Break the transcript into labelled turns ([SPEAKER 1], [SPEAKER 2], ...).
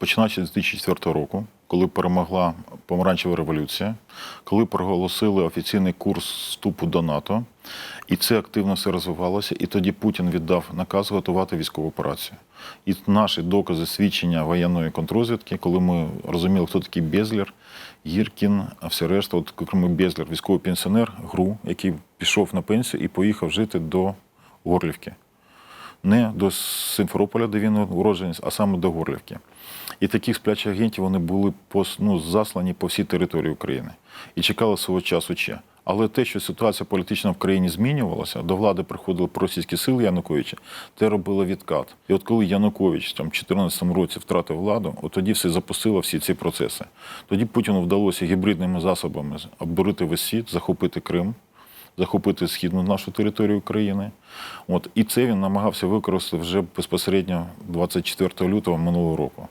[SPEAKER 1] Починаючи з 2004 року, коли перемогла помаранчева революція, коли проголосили офіційний курс вступу до НАТО, і це активно все розвивалося, і тоді Путін віддав наказ готувати військову операцію. І наші докази свідчення воєнної контрозвідки, коли ми розуміли, хто такий Безлер, Гіркін, а все решта, от коли Безлер, військовий пенсіонер, ГРУ, який пішов на пенсію і поїхав жити до Горлівки не до Симферополя, де він уродженець, а саме до Горлівки. І таких сплячих агентів вони були ну, заслані по всій території України і чекали свого часу ще. Але те, що ситуація політична в країні змінювалася, до влади приходили проросійські сили Януковича, те робило відкат. І от коли Янукович там, в 2014 році втратив владу, от тоді все запустило всі ці процеси. Тоді Путіну вдалося гібридними засобами обдурити весь світ, захопити Крим захопити східну нашу територію України. От і це він намагався використати вже безпосередньо 24 лютого минулого року.